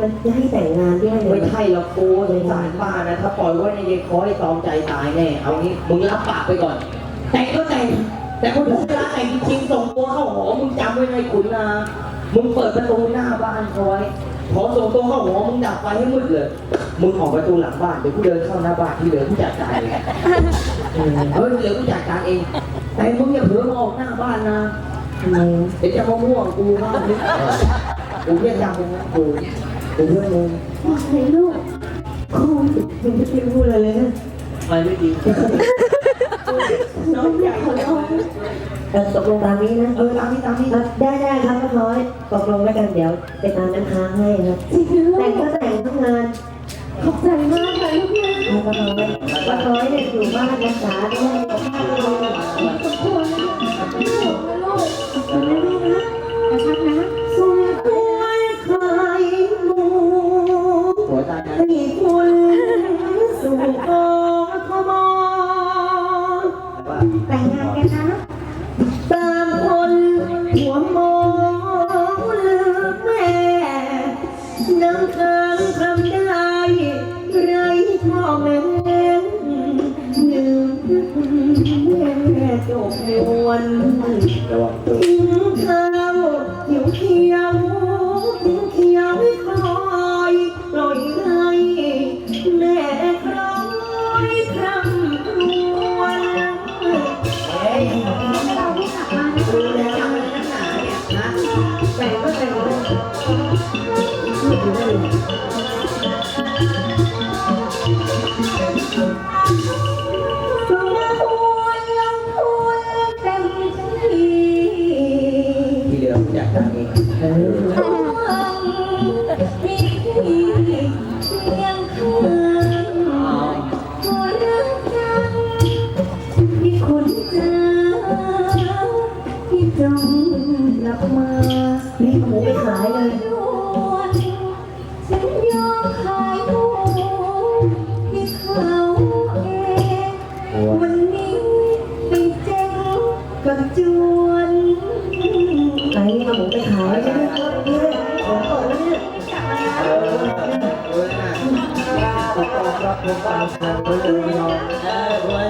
มันจะให้แต่งงานด้วยไม่เลยใช่หรอกกูสงสารป้านะถ้าปล่อยไว้ในยายคอยตอมใจตายแน่เอางี้มึงรับปากไปก่อน แต่งก็แต่งแต่คนถึงเวลาแต่งจริงๆส่งตัวเข้าหอมึงจำไว้ในขุนนะมึงเปิดประตูหน้าบ้านเขาไว้พอส่งตัวเข้าหอมึงดับไฟให้มืดเลยมึงออกประตูหลังบ้านเดี๋ยวกูเดินเข้าหน้าบ้านที่เหลือกูจัดการเองเออเฮ้ยเหลือกูจัดการเอง แต่มึงอย่าเผลอมาออกหน้าบ้านนะ ทำไมเดี๋ยวจะมาม่วงกูบ้างนี่กูเรียกจำมึง นะกูกูเพื่อนมึงบอกเลยลูกคุณยังไม่ได้พูดอะไรเลยนะไม่ไม่ดีน้องอยากขอร้องเออตกลงตามนี้นะเออตามนี้ตามนี้ครับได้ได้ครับป้าน้อยตกลงแล้วกันเดี๋ยวไปตามน้ำค้างให้ครับแต่งก็แต่งทั้งงานขอบใจมากเลยลูกนะป้าน้อยป้าน้อยเนี่ยอยู่บ้านรักษาด้วย แต่งงานกันนะตามคนหัวโมลืมแม่น้ำค้างทำได้ไรพ่อแม่ลืมแม่จบวนระวังตัวทิ้งข้าว ที่เหลือกูจัดกาอยงคืนหัวเองจังรับมารีบเอาหมูไปขายเลย อนไอ้เอาผมไปขายเลยเนี่ยของเปิดแล้วเนี่ยเออเออน่ะตกตกรับพวกตามทางไปเลยเนาะเออเว้ย